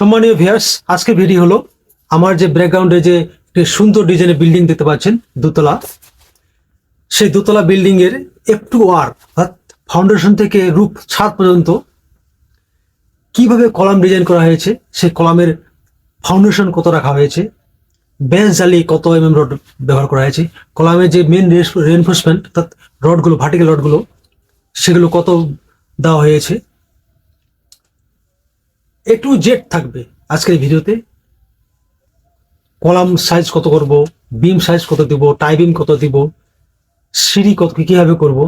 সম্মানীয় ভিয়ার্স আজকে ভিডিও হলো আমার যে ব্যাকগ্রাউন্ডে যে একটি সুন্দর ডিজাইনের বিল্ডিং দেখতে পাচ্ছেন, দোতলা। সেই দোতলা বিল্ডিং এর এফ টু আর, অর্থাৎ ফাউন্ডেশন থেকে রূপ ছাদ পর্যন্ত কীভাবে কলাম ডিজাইন করা হয়েছে, সেই কলামের ফাউন্ডেশন কত রাখা হয়েছে বেঞ্চ জালি কত এম এম রড ব্যবহার করা হয়েছে কলামের যে মেন রেনফোর্সমেন্ট অর্থাৎ রডগুলো ভার্টিক্যাল রডগুলো, সেগুলো কত দেওয়া হয়েছে এ টু জেড থাকবে আজকের ভিডিওতে। কলাম সাইজ কত করব বিম সাইজ কত দিব টাই বিম কত দিব, সিঁড়ি কত কীভাবে করব।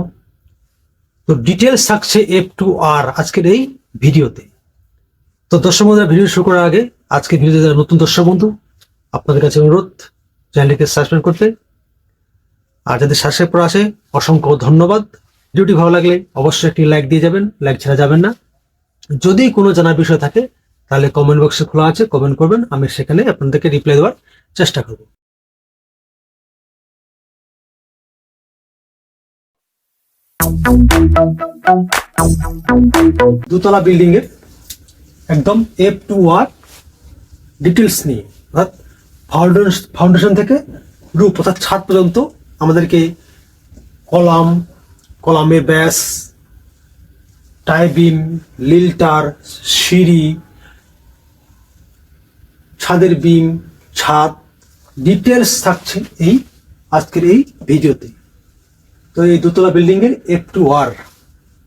তো ডিটেলস থাকছে এফ টু আর আজকের এই ভিডিওতে। তো দর্শক বন্ধুরা, ভিডিও শুরু করার আগে আজকে ভিডিওতে যারা নতুন দর্শক বন্ধু, আপনাদের কাছে অনুরোধ চ্যানেলটিকে সাবস্ক্রাইব করতে। আর যাদের সাবস্ক্রাইব করা আছে, অসংখ্য ধন্যবাদ। ভিডিওটি ভালো লাগলে অবশ্যই একটি লাইক দিয়ে যাবেন লাইক ছাড়া যাবেন না। যদি কোনো জানার বিষয় থাকে, তাহলে কমেন্ট বক্সে খোলা আছে কমেন্ট করবেন, আমি সেখানে আপনাদেরকে রিপ্লাই দেওয়ার চেষ্টা করব। দুতলা বিল্ডিং এর একদম এফ টু আর ডিটেলস নিয়ে, অর্থাৎ ফাউন্ডেশন থেকে রূপ অর্থাৎ ছাদ পর্যন্ত আমাদেরকে কলাম কলামের ব্যাস টাইবিম লিল্টার, সিঁড়ি, ছাদের বিম, ছাদ, ডিটেলস থাকছে এই আজকের এই ভিডিওতে। তো এই দোতলা বিল্ডিং এর F two R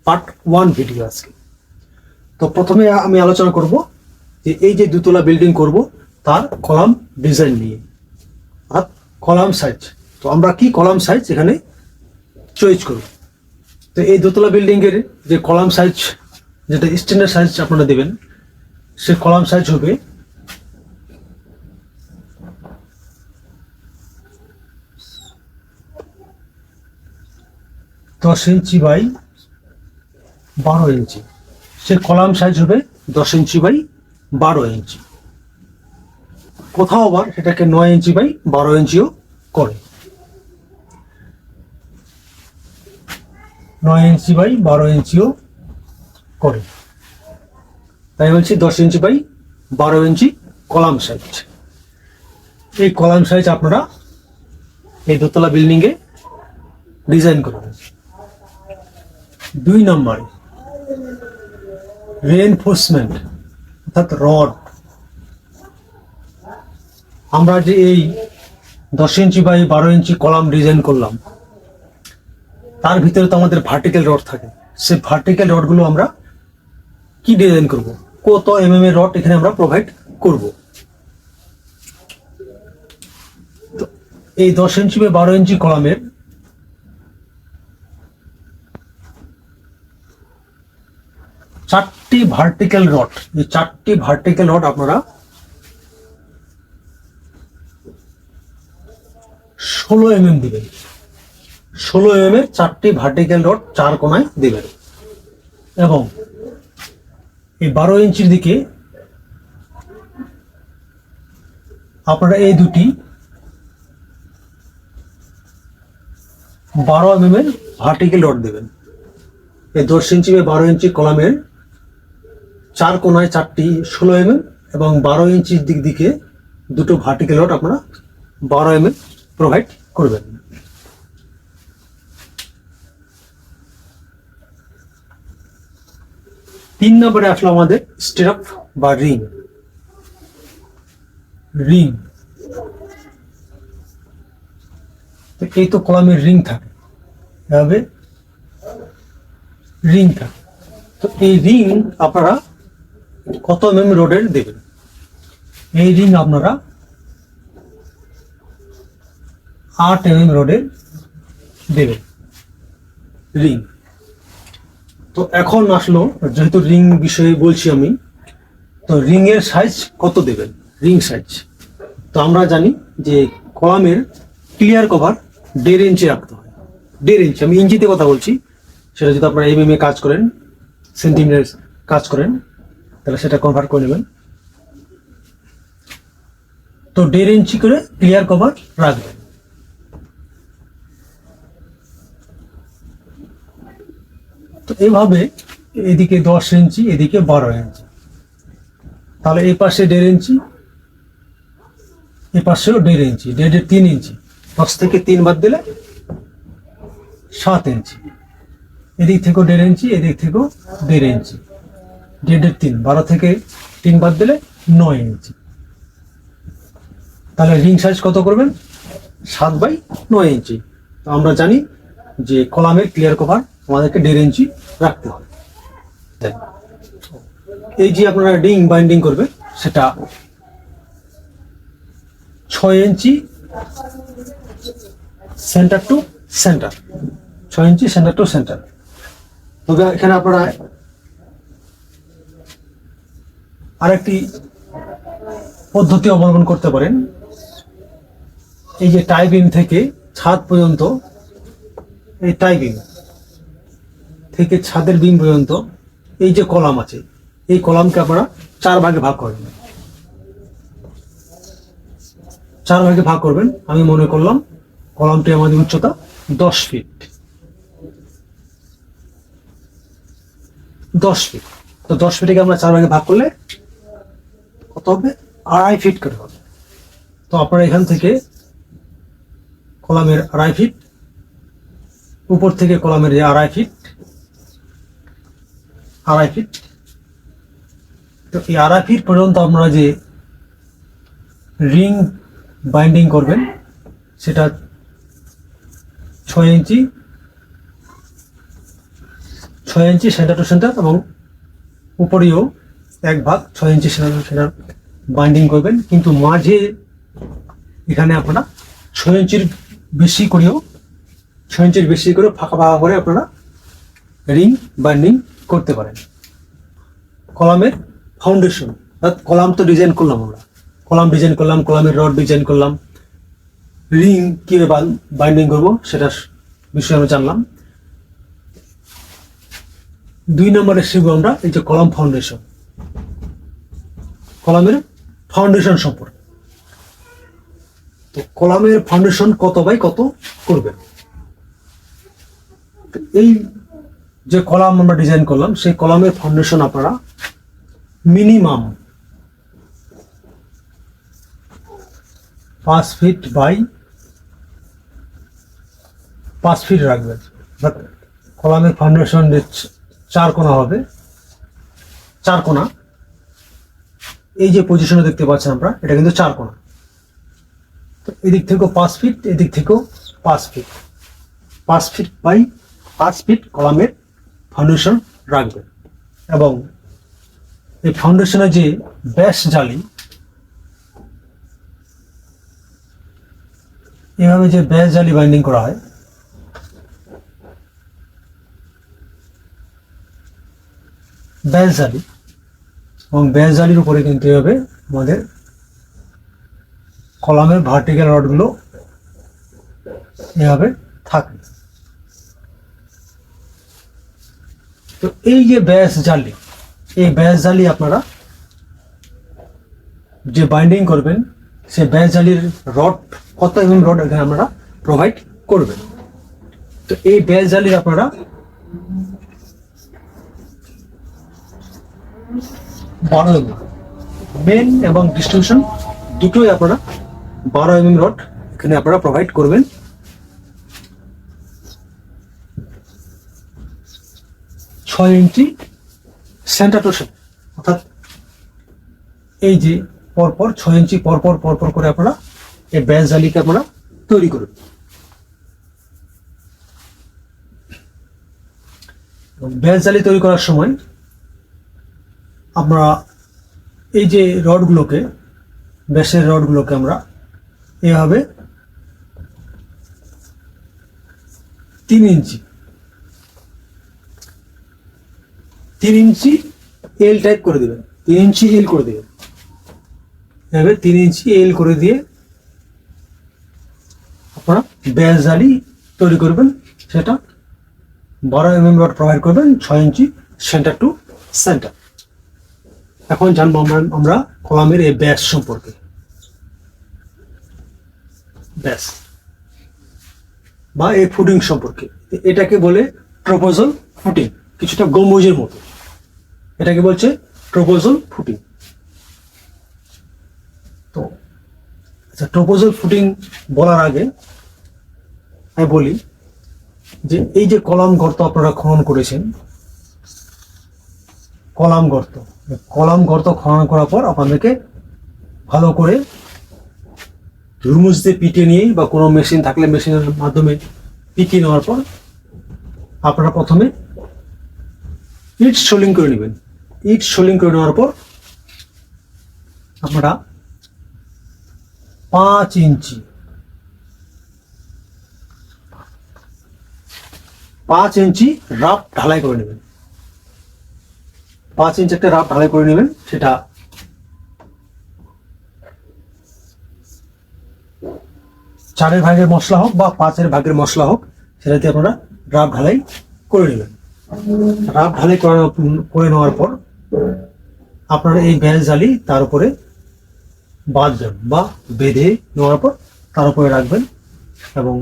part one video আজকে। তো প্রথমে আমি আলোচনা করব যে এই যে দুতলা বিল্ডিং করব, তার কলাম ডিজাইন নিয়ে আর কলাম সাইজ তো আমরা কি কলাম সাইজ এখানে চয়েস করব? তো এই দোতলা বিল্ডিং এর যে কলাম সাইজ যেটা স্ট্যান্ডার্ড সাইজ আপনারা দেবেন, সে কলাম সাইজ হবে দশ ইঞ্চি বাই বারো ইঞ্চি। সে কলাম সাইজ হবে দশ ইঞ্চি বাই বারো ইঞ্চি। কোথাও আবার সেটাকে নয় ইঞ্চি বাই বারো ইঞ্চিও করে। নয় ইঞ্চি বাই বারো ইঞ্চিও করে। তাই বলছি দশ ইঞ্চি বাই বারো ইঞ্চি কলাম সাইজ। এই কলাম সাইজ আপনারা এই দোতলা বিল্ডিংয়ে ডিজাইন করবেন দুই নম্বরে রেনফোর্সমেন্ট অর্থাৎ রড। আমরা যে এই দশ ইঞ্চি বাই বারো ইঞ্চি কলাম ডিজাইন করলাম তার ভিতরে তো আমাদের ভার্টিক্যাল রড থাকে। সে ভার্টিক্যাল রডগুলো আমরা কি ডিজাইন করব? কত এম এম এর রড এখানে আমরা প্রোভাইড করব? এই দশ ইঞ্চি বা বারো ইঞ্চি কলামের চারটি ভার্টিক্যাল রড এই চারটি ভার্টিক্যাল রড আপনারা ষোলো এম এম দিবেন। ষোলো এম এর চারটি ভার্টিক্যাল রড চার কোনায় দেবেন এবং এই বারো ইঞ্চির দিকে আপনারা এই দুটি বারো এম এর ভার্টিক্যাল রড দেবেন। এই দশ ইঞ্চি বা বারো ইঞ্চি কলামের চার কোনায় চারটি ষোলো এম এবং বারো ইঞ্চির দিক দিকে দুটো ভার্টিক্যাল রড আপনারা বারো এম প্রোভাইড করবেন। তিন নম্বরে আসলো আমাদের স্টেপ বা রিং। রিং। এই তো কলামের রিং থাকে। এভাবে রিং থাকে। তো এই রিং আপনারা কত এম রোডের দেবেন? এই রিং আপনারা আট এম রোডের দেবেন। রিং। তো এখন আসলো, যেহেতু রিং বিষয়ে বলছি আমি, তো রিং এর সাইজ কত দেবেন? রিং সাইজ তো আমরা জানি যে কলামের ক্লিয়ার কভার দেড় ইঞ্চি রাখতে হয়। দেড় ইঞ্চি আমি ইঞ্চিতে কথা বলছি। সেটা যদি আপনারা এম এ কাজ করেন সেন্টিমিটার কাজ করেন, তাহলে সেটা কনভার্ট করে নেবেন। তো দেড় ইঞ্চি করে ক্লিয়ার কভার রাখবেন। তো এইভাবে এদিকে দশ ইঞ্চি, এদিকে বারো ইঞ্চি। তাহলে এই পাশে দেড় ইঞ্চি এই পাশেও দেড় ইঞ্চি দেড়ের তিন ইঞ্চি। দশ থেকে তিন বাদ দিলে সাত ইঞ্চি। এদিক থেকেও দেড় ইঞ্চি, এদিক থেকেও দেড় ইঞ্চি। দেড়ের তিন, বারো থেকে তিন বাদ দিলে নয় ইঞ্চি। তাহলে রিং সাইজ কত করবেন? সাত বাই নয় ইঞ্চি। তো আমরা জানি যে কলামের ক্লিয়ার কভার আমাদেরকে দেড় ইঞ্চি রাখতে হবে। এই যে আপনারা রিং বাইন্ডিং করবে সেটা ছয় ইঞ্চি সেন্টার টু সেন্টার। ছয় ইঞ্চি সেন্টার টু সেন্টার। তবে এখানে আপনারা আরেকটি পদ্ধতি অবলম্বন করতে পারেন। এই যে টাই বিম থেকে ছাদ পর্যন্ত এই টাই বিম থেকে ছাদের বিম পর্যন্ত এই যে কলাম আছে, এই কলামকে আপনারা চার ভাগে ভাগ করবেন। চার ভাগে ভাগ করবেন, আমি মনে করলাম কলামটি আমাদের উচ্চতা দশ ফিট দশ ফিট তো দশ ফিটকে আমরা চার ভাগে ভাগ করলে কত হবে? আড়াই ফিট করে হবে। তো আপনারা এখান থেকে কলামের আড়াই ফিট উপর থেকে কলামের যে আড়াই ফিট আড়াই ফিট তো এই আড়াই ফিট পর্যন্ত আপনারা যে রিং বাইন্ডিং করবেন, সেটা ছয় ইঞ্চি ছয় ইঞ্চি সেন্টার টু সেন্টার এবং উপরেও এক ভাগ ছয় inch centre to centre binding করবেন। কিন্তু মাঝে এখানে আপনারা ছয় ইঞ্চির বেশি করেও, ছয় ইঞ্চির বেশি করে ফাঁকা ফাঁকা করে আপনারা রিং বাইন্ডিং করতে পারেন। কলামের ফাউন্ডেশন কলাম তো ডিজাইন করলাম আমরা। কলাম ডিজাইন করলাম, কলামের রড ডিজাইন করলাম। রিং কীভাবে বাইন্ডিং করব সেটা বিষয়ে আমরা জানলাম। দুই নম্বরে শিখব আমরা এই যে কলাম ফাউন্ডেশন কলামের ফাউন্ডেশন সম্পর্কে। তো কলামের ফাউন্ডেশন কত বাই কত করবেন? এই যে কলাম আমরা ডিজাইন করলাম, সেই কলামের ফাউন্ডেশন আপনারা মিনিমাম পাঁচ ফিট বাই পাঁচ ফিট রাখবেন। কলামের ফাউন্ডেশন যে চার কোণা হবে, চার কোণা এই যে পজিশনে দেখতে পাচ্ছেন আমরা, এটা কিন্তু চার কোণা তো এদিক থেকেও পাঁচ ফিট এদিক থেকেও পাঁচ ফিট পাঁচ ফিট বাই পাঁচ ফিট কলামের ফাউন্ডেশন রাখবেন এবং এই ফাউন্ডেশনের যে ব্যাস জালি, এভাবে যে ব্যাস জালি বাইন্ডিং করা হয়, ব্যাস জালি, এবং ব্যাস জালির উপরে কিন্তু এভাবে আমাদের কলামের ভার্টিক্যাল রডগুলো এভাবে থাকবে। তো এই যে ব্যাস জালি, এই ব্যাস জালি আপনারা যে বাইন্ডিং করবেন, সে ব্যাস জালির রড কত এমএম রড এখানে আপনারা প্রোভাইড করবেন। তো এই ব্যাস জালির আপনারা বারো এমএম মেন এবং ডিস্ট্রিবিউশন দুটোই আপনারা বারো এমএম রড এখানে আপনারা প্রোভাইড করবেন। ছয় ইঞ্চি সেন্টার অর্থাৎ এই যে পরপর ছয় ইঞ্চি পরপর পরপর করে আপনারা এই ব্যাস জালিকে আপনারা তৈরি করুন। ব্যাস জালি তৈরি করার সময় আমরা এই যে রডগুলোকে ব্যাসের রডগুলোকে আমরা এভাবে তিন ইঞ্চি তিন ইঞ্চি এল টাইপ করে দেবেন। তিন ইঞ্চি এল করে দেবেন। এভাবে তিন ইঞ্চি এল করে দিয়ে আপনারা ব্যাস জালি তৈরি করবেন। সেটা বারো এম এম রড প্রোভাইড করবেন, ছয় ইঞ্চি সেন্টার টু সেন্টার এখন জানব আমরা আমরা কলামের এই ব্যাস সম্পর্কে। ব্যাস। বা এই ফুডিং সম্পর্কে। এটাকে বলে ট্রোপোজল ফুটিং কিছুটা গম্বুজের মতো। এটাকে বলছে ট্রোপোজল ফুটিং। তো আচ্ছা প্রপোজাল ফুটিং বলার আগে আমি বলি যে এই যে কলাম গর্ত আপনারা খনন করেছেন, কলাম গর্ত কলাম গর্ত খনন করার পর আপনাদেরকে ভালো করে ধুরমুজ দিয়ে পিটে নিয়ে বা কোনো মেশিন থাকলে মেশিনের মাধ্যমে পিটিয়ে নেওয়ার পর আপনারা প্রথমে ইট সোলিং করে নেবেন। ইট সোলিং করে নেওয়ার পর আমরা পাঁচ ইঞ্চি পাঁচ ইঞ্চি রাফ ঢালাই করে নেবেন। পাঁচ ইঞ্চি একটা রাফ ঢালাই করে নেবেন, সেটা চারের ভাগের মশলা হোক বা পাঁচের ভাগের মশলা হোক সেটাতে আপনারা রাফ ঢালাই করে নেবেন। রাফ ঢালাই করে নেওয়ার পর আপনারা এই ব্যাস জালি তার উপরে বাঁধবেন বা বেঁধে নেওয়ার পর তার উপরে রাখবেন এবং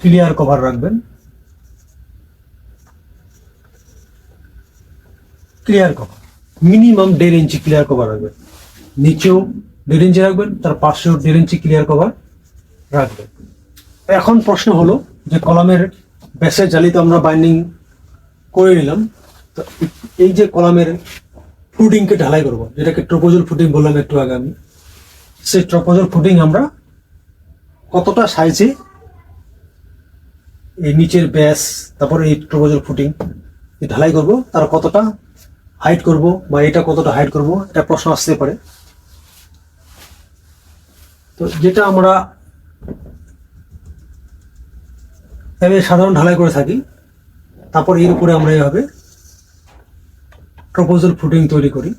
ক্লিয়ার কভার রাখবেন। ক্লিয়ার কভার মিনিমাম দেড় ইঞ্চি ক্লিয়ার কভার রাখবেন। নিচেও দেড় ইঞ্চি রাখবেন, তার পাশেও দেড় ইঞ্চি ক্লিয়ার কভার রাখবেন। এখন প্রশ্ন হলো যে কলামের ব্যাসের জালি তো আমরা বাইন্ডিং করে নিলাম। এই যে কলামের ফুডিংকে ঢালাই করব, যেটাকে ট্রোপোজল ফুডিং বললাম একটু আগে আমি, সেই ট্রোপোজল ফুডিং আমরা কতটা সাইজে এই নিচের ব্যাস, তারপরে এই ট্রোপোজল ফুটিং ঢালাই করব, তার কতটা হাইট করব বা এটা কতটা হাইট করব, এটা প্রশ্ন আসতে পারে। তো যেটা আমরা সাধারণ ঢালাই করে থাকি, তারপর এর উপরে আমরা এইভাবে প্রপোজাল ফুটিং তৈরি করি।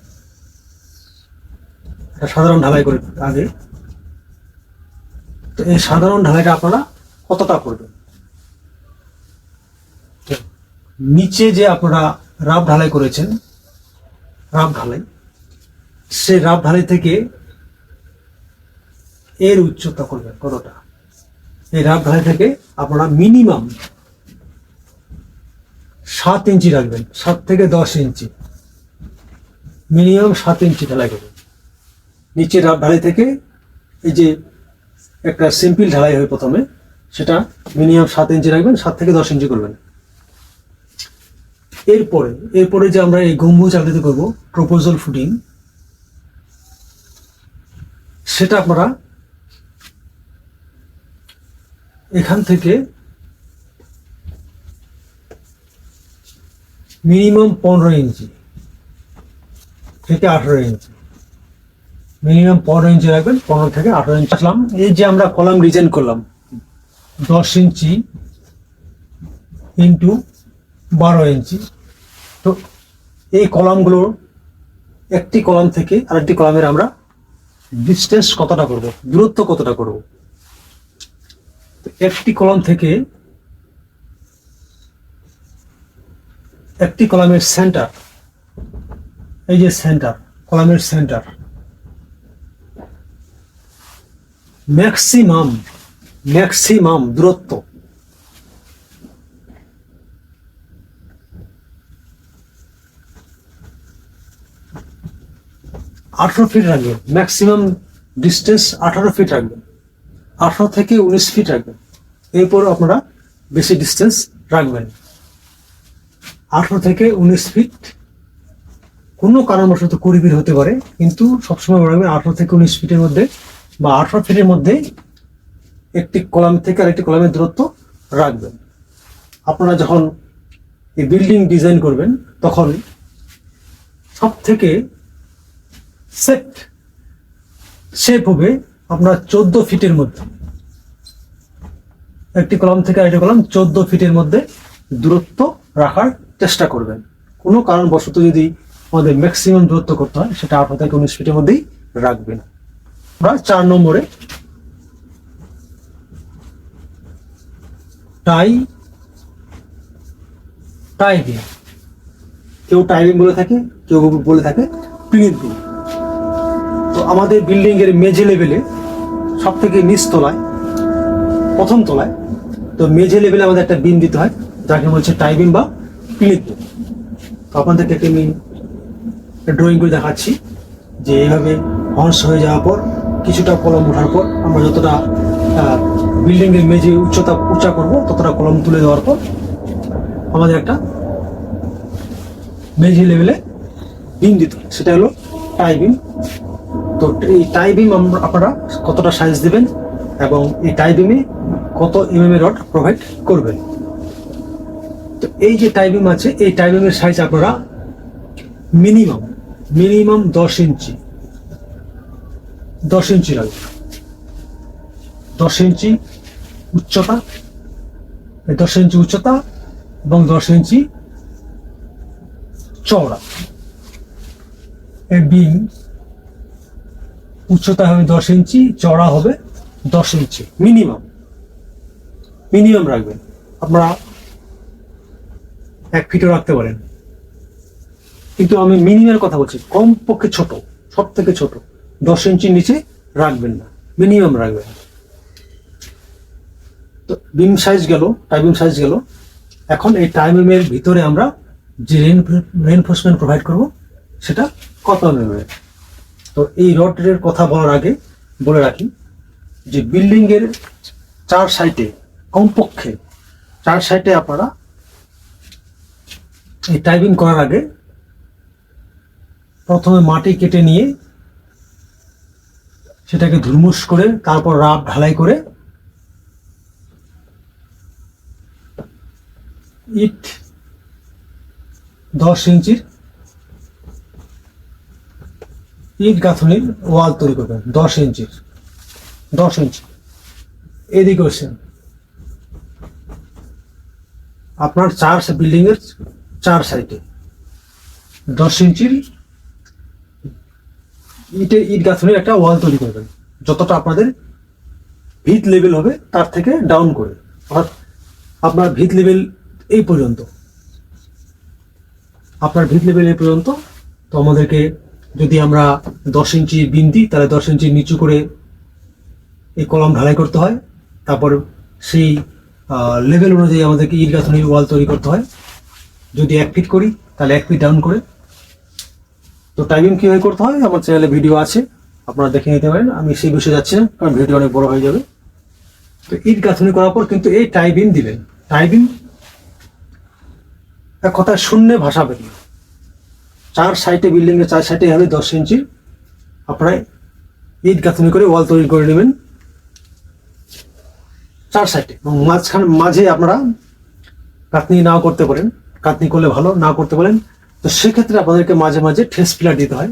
এটা সাধারণ ঢালাই করি আগে। তো এই সাধারণ ঢালাইটা আপনারা কতটা করবেন? নিচে যে আপনারা রাব ঢালাই করেছেন, রাব ঢালাই, সে রাব ঢালাই থেকে এর উচ্চতা করবেন কতটা? এই রাব ঢালাই থেকে আপনারা মিনিমাম সাত ইঞ্চি রাখবেন, সাত থেকে দশ ইঞ্চি। মিনিমাম সাত ইঞ্চি ঢালাই করবেন নিচের ঢালাই থেকে এই যে একটা সিম্পল ঢালাই হয় প্রথমে, সেটা মিনিমাম সাত ইঞ্চি রাখবেন, সাত থেকে দশ ইঞ্চি করবেন। এরপরে এরপরে যে আমরা এই গম্বুজ আকৃতি করব প্রপোজাল ফুটিং সেটা আপনারা এখান থেকে মিনিমাম পনেরো ইঞ্চি থেকে আঠারো ইঞ্চি মিনিমাম পনেরো ইঞ্চি রাখবেন, পনেরো থেকে আঠারো ইঞ্চি আসলাম, এই যে আমরা কলাম ডিজাইন করলাম, দশ ইঞ্চি ইন্টু বারো ইঞ্চি তো এই কলামগুলোর একটি কলাম থেকে আরেকটি কলামের আমরা ডিস্টেন্স কতটা করব, দূরত্ব কতটা করব? একটি কলাম থেকে একটি কলামের সেন্টার এই যে সেন্টার কলামের সেন্টার ম্যাক্সিমাম ম্যাক্সিমাম দূরত্ব। আঠারো ফিট রাখবেন। ম্যাক্সিমাম ডিস্টেন্স আঠারো ফিট রাখবেন। আঠারো থেকে উনিশ ফিট রাখবেন। এরপর আপনারা বেশি ডিস্টেন্স রাখবেন। আঠারো থেকে উনিশ ফিট কোনো কারণবশত কুড়ি হতে পারে, কিন্তু সবসময় মনে রাখবেন আঠারো থেকে উনিশ ফিটের মধ্যে বা আঠারো ফিটের মধ্যে একটি কলাম থেকে আরেকটি কলামের দূরত্ব রাখবেন। আপনারা যখন এই বিল্ডিং ডিজাইন করবেন, তখন সব থেকে সেট শেপ হবে আপনার চোদ্দ ফিটের মধ্যে। একটি কলাম থেকে আরেকটি কলাম চোদ্দ ফিটের মধ্যে দূরত্ব রাখার চেষ্টা করবেন। কোনো কারণবশত যদি আমাদের ম্যাক্সিমাম দূরত্ব করতে হয়, সেটা থেকে উনিশ ফিটের মধ্যেই রাখবেন। আমরা চার নম্বরে টাই টাই বিম কেউ টাইমিং বলে থাকে, কেউ বলে থাকে প্রিন্ট বিম তো আমাদের বিল্ডিং এর মেঝে লেভেলে সব থেকে নিচ তলায়, প্রথম তলায়, তো মেঝে লেভেলে আমাদের একটা বিম দিতে হয়, যাকে বলছে টাই বিম বা প্লিট বিম তো আপনাদেরকে আমি ড্রয়িং করে দেখাচ্ছি যে এইভাবে হর্স হয়ে যাওয়ার পর, কিছুটা কলম ওঠার পর, আমরা যতটা বিল্ডিং এর মেঝে উচ্চতা উঁচা করব, ততটা কলম তুলে দেওয়ার পর আমাদের একটা মেঝে লেভেলে বিম দিতে। সেটা হলো টাই বিম তো এই টাই বিম আপনারা কতটা সাইজ দেবেন এবং এই টাই বিমে কত এমএম এর রড প্রোভাইড করবেন তো এই যে টাই বিম আছে, এই টাই বিমের সাইজ আপনারা মিনিমাম মিনিমাম দশ ইঞ্চি। দশ ইঞ্চি লাগবে। দশ ইঞ্চি উচ্চতা দশ ইঞ্চি উচ্চতা এবং দশ ইঞ্চি চওড়া। এই বিম উচ্চতা হবে দশ ইঞ্চি, চওড়া হবে দশ ইঞ্চি, মিনিমাম। মিনিমাম রাখবেন। আপনারা এক ফিটও রাখতে পারেন। কিন্তু আমি মিনিমামের কথা বলছি কম পক্ষে ছোট সব থেকে ছোট। দশ ইঞ্চির নিচে রাখবেন না, মিনিমাম রাখবেন তো বিম সাইজ গেল টাইবিম সাইজ গেল। এখন এই টাইমিমের ভিতরে আমরা যে রেনফোর্সমেন্ট প্রোভাইড করব, সেটা কত এমএম এর। তো এই রডের কথা বলার আগে বলে রাখি যে বিল্ডিং এর চার সাইডে কমপক্ষে চার সাইডে আপনারা এই টাইপিং করার আগে প্রথমে মাটি কেটে নিয়ে সেটাকে ধুরমুস করে, তারপর রাব ঢালাই করে ইট দশ ইঞ্চির ইট গাঁথনির ওয়াল তৈরি করবেন দশ ইঞ্চির, দশ ইঞ্চি। এদিকে হচ্ছেন আপনার চার বিল্ডিং এর চার সাইডে দশ ইঞ্চির ইটের ইট গাঁথনির একটা ওয়াল তৈরি করবেন যতটা আপনাদের ভিত লেভেল হবে, তার থেকে ডাউন করে। অর্থাৎ আপনার ভিত লেভেল এই পর্যন্ত। আপনার ভিত লেভেল এই পর্যন্ত। তো আমাদেরকে যদি আমরা দশ ইঞ্চি বিম দিই, তাহলে দশ ইঞ্চি নিচু করে এই কলম ঢালাই করতে হয়। তারপর সেই লেভেল অনুযায়ী আমাদেরকে ইট গাঁথনির ওয়াল তৈরি করতে হয়। যদি এক ফিট করি, তাহলে এক ফিট ডাউন করে। তো টাইমিং কীভাবে করতে হয়? আমার চ্যানেলে ভিডিও আছে, আপনারা দেখে নিতে পারেন। আমি সেই বিষয়ে যাচ্ছি না, কারণ ভিডিও অনেক বড় হয়ে যাবে। তো ইট গাঁথনি করার পর কিন্তু এই টাইবিন দিবেন। টাইবিন এক কথায় শূন্যে ভাসাবেন না। চার সাইডে বিল্ডিং এর চার সাইডে হবে দশ ইঞ্চি। আপনারা ইট গাঁথনি করে ওয়াল তৈরি করে নেবেন। চার সাইডে এবং মাঝখানে, মাঝে আপনারা কাতনি নাও করতে পারেন। কাতনি করলে ভালো না করতে পারেন। তো সেক্ষেত্রে আপনাদেরকে মাঝে মাঝে ঠেস পিলার দিতে হয়।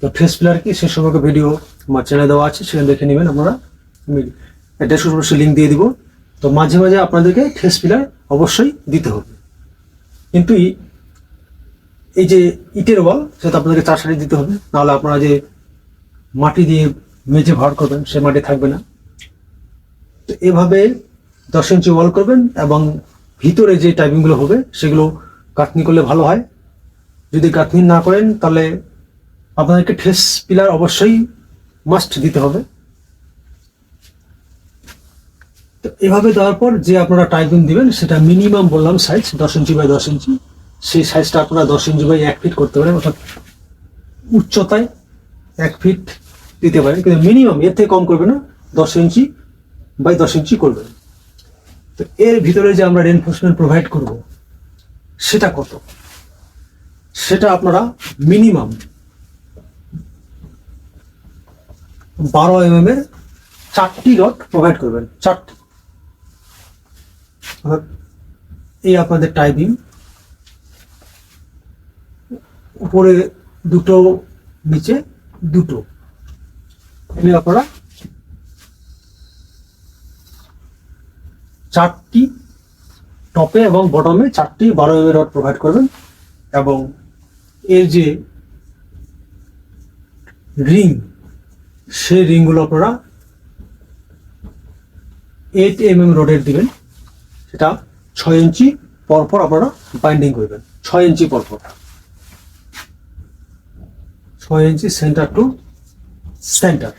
তো ঠেস পিলার কি? সে সম্পর্কে ভিডিও আমার চ্যানেলে দেওয়া আছে, সেখানে দেখে নেবেন আপনারা। আমি ডেসক্রিপশনে লিঙ্ক দিয়ে দিব। তো মাঝে মাঝে আপনাদেরকে ঠেস পিলার অবশ্যই দিতে হবে। কিন্তু এই যে ইটের ওয়াল সেটা আপনাদেরকে চার সাইডে দিতে হবে। নাহলে আপনারা যে মাটি দিয়ে মেঝে ভর করবেন, সে মাটি থাকবে না। তো এভাবে দশ ইঞ্চি ওয়াল করবেন এবং ভিতরে যে টাইপিংগুলো হবে, সেগুলো কাটনি করলে ভালো হয়। যদি কাটনি না করেন, তাহলে আপনাদেরকে ঠেস পিলার অবশ্যই মাস্ট দিতে হবে। তো এভাবে দেওয়ার পর যে আপনারা টাইপিং দিবেন, সেটা মিনিমাম বললাম সাইজ দশ ইঞ্চি বাই দশ ইঞ্চি। সেই সাইজটা আপনারা দশ ইঞ্চি বাই এক ফিট করতে পারেন, অর্থাৎ উচ্চতায় এক ফিট দিতে পারেন। কিন্তু মিনিমাম এর থেকে কম করবে না, দশ ইঞ্চি বাই দশ ইঞ্চি করবেন। তো এর ভিতরে যে আমরা রেনফোর্সমেন্ট প্রোভাইড করব, সেটা কত? সেটা আপনারা মিনিমাম বারো এম এম এর চারটি রড প্রোভাইড করবেন, চারটি। এই আপনাদের টাইপিং উপরে দুটো, নিচে দুটো। এনে আপনারা চারটি টপে এবং বটমে চারটি বারো এম রড প্রোভাইড করবেন এবং এর যে রিং সেই রিংগুলো আপনারা এইট এম এম রডের দিবেন। সেটা ছয় ইঞ্চি পরপর আপনারা বাইন্ডিং করবেন। ছয় ইঞ্চি পরপর। ছয় ইঞ্চি সেন্টার টু সেন্টার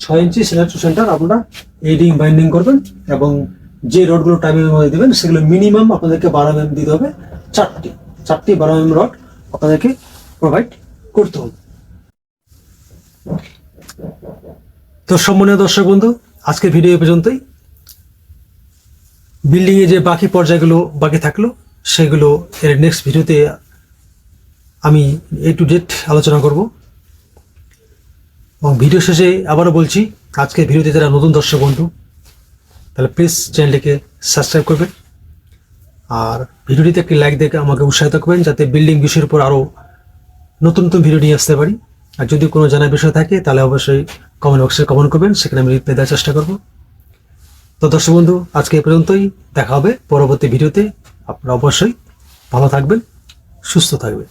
ছয় ইঞ্চি সেন্টার টু সেন্টার আপনারা এই রিং বাইন্ডিং করবেন এবং যে রডগুলো টাইমের মধ্যে দেবেন, সেগুলো মিনিমাম আপনাদেরকে বারো এম দিতে হবে চারটি। চারটি বারো এম রড আপনাদেরকে প্রোভাইড করতে হবে। তো সম্মানীয় দর্শক বন্ধু, আজকের ভিডিও পর্যন্তই। বিল্ডিং এ যে বাকি পর্যায়গুলো বাকি থাকল, সেগুলো এর নেক্সট ভিডিওতে আমি এ টু ডেট আলোচনা করব। এবং ভিডিও শেষে আবারও বলছি, আজকের ভিডিওতে যারা নতুন দর্শক বন্ধু, তাহলে প্লিজ চ্যানেলটিকে সাবস্ক্রাইব করবেন। আর ভিডিওটিতে একটি লাইক দেখে আমাকে উৎসাহিত করবেন যাতে বিল্ডিং বিষয়ের উপর আরও নতুন নতুন ভিডিও নিয়ে আসতে পারি। আর যদি কোনো জানার বিষয় থাকে, তাহলে অবশ্যই কমেন্ট বক্সে কমেন্ট করবেন, সেখানে আমি রিপ্লাই দেওয়ার চেষ্টা করব। তো দর্শক বন্ধু, আজকে এ পর্যন্তই। দেখা হবে পরবর্তী ভিডিওতে আপনারা অবশ্যই ভালো থাকবেন, সুস্থ থাকবেন।